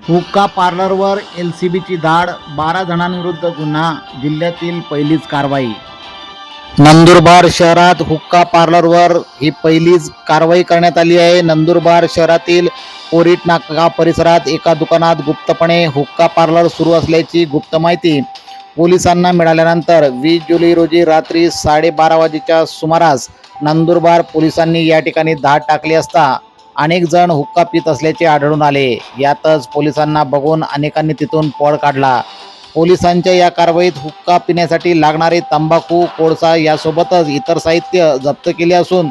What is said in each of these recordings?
हुक्का पार्लरवर L C बीची धाड बारा जणांविरुद्ध गुन्हा जिल्ह्यातील पहिलीच कारवाई. नंदुरबार शहरात हुक्का पार्लरवर ही पहिलीच कारवाई करण्यात आली आहे. नंदुरबार शहरातील कोरीट नाका परिसरात एका दुकानात गुप्तपणे हुक्का पार्लर सुरू असल्याची गुप्त माहिती पोलिसांना मिळाल्यानंतर वीस जुलै रोजी रात्री साडेबारा वाजेच्या सुमारास नंदुरबार पोलिसांनी या ठिकाणी धाड टाकली असता अनेक जण हुक्का पित असल्याचे आढळून आले. यातच पोलिसांना बघून अनेकांनी तिथून पळ काढला. पोलिसांच्या या कारवाईत हुक्का पिण्यासाठी लागणारे तंबाखू कोळसा यासोबतच इतर साहित्य जप्त केले असून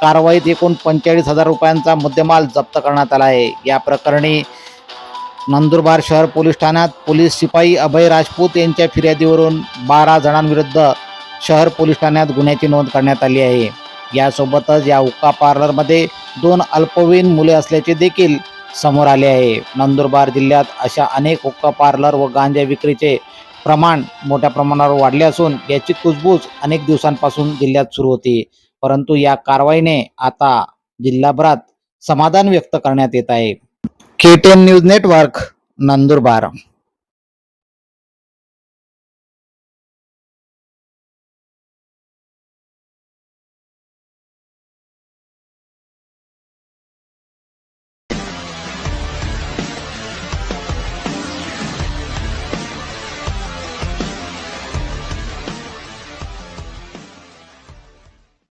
कारवाईत एकूण पंचेचाळीस हजार रुपयांचा मुद्देमाल जप्त करण्यात आला आहे. या प्रकरणी नंदुरबार शहर पोलीस ठाण्यात पोलीस शिपाई अभय राजपूत यांच्या फिर्यादीवरून बारा जणांविरुद्ध शहर पोलीस ठाण्यात गुन्ह्याची नोंद करण्यात आली आहे. यासोबतच या हुक्का पार्लरमध्ये दोन अल्पवयीन मुले असल्याचे देखील समोर आले आहे. नंदुरबार जिल्ह्यात अशा अनेक हुक्का पार्लर व गांजा विक्रीचे प्रमाण मोठ्या प्रमाणावर वाढले असून याची कुजबूज अनेक दिवसांपासून जिल्ह्यात सुरू होती. परंतु या कारवाईने आता जिल्हाभरात समाधान व्यक्त करण्यात येत आहे. K ten news network Nandurbar.